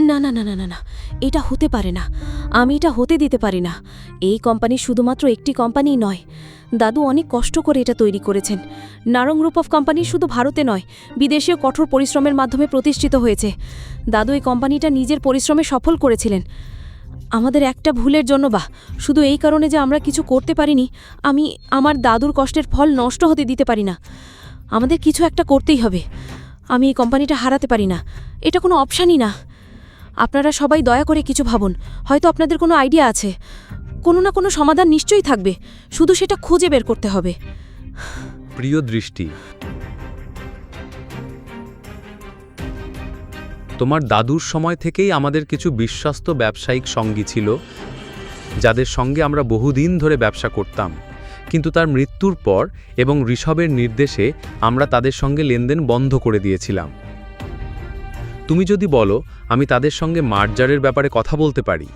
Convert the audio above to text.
না না না না না না। এটা হতে পারে না। আমি এটা হতে দিতে পারি না। এই কোম্পানি শুধুমাত্র একটি কোম্পানি নয়। দাদু অনেক কষ্ট করে এটা তৈরি করেছেন। নারং গ্রুপ অফ কোম্পানি শুধু ভারতে নয়, বিদেশেও কঠোর পরিশ্রমের মাধ্যমে প্রতিষ্ঠিত হয়েছে। দাদু এই কোম্পানিটা নিজের পরিশ্রমে সফল করেছিলেন। আমাদের একটা ভুলের জন্য বা, শুধু এই কারণে যে আমরা কিছু করতে পারিনি, আমি আমার দাদুর কষ্টের ফল নষ্ট হতে দিতে পারি না। আমাদের কিছু একটা করতেই হবে। আমি এই কোম্পানিটা হারাতে পারি না। এটা কোনো অপশানই না। আপনারা সবাই দয়া করে কিছু ভাবুন। হয়তো আপনাদের কোনো আইডিয়া আছে। কোনো না কোনো সমাধান নিশ্চয়ই থাকবে। শুধু সেটা খুঁজে বের করতে হবে। প্রিয় দৃষ্টি, তোমার দাদুর সময় থেকেই আমাদের কিছু বিশ্বস্ত ব্যবসায়িক সঙ্গী ছিল, যাদের সঙ্গে আমরা বহুদিন ধরে ব্যবসা করতাম। কিন্তু তার মৃত্যুর পর এবং ঋষভের নির্দেশে আমরা তাদের সঙ্গে লেনদেন বন্ধ করে দিয়েছিলাম। তুমি যদি বলো আমি তাদের সঙ্গে মার্জারের ব্যাপারে কথা বলতে পারি।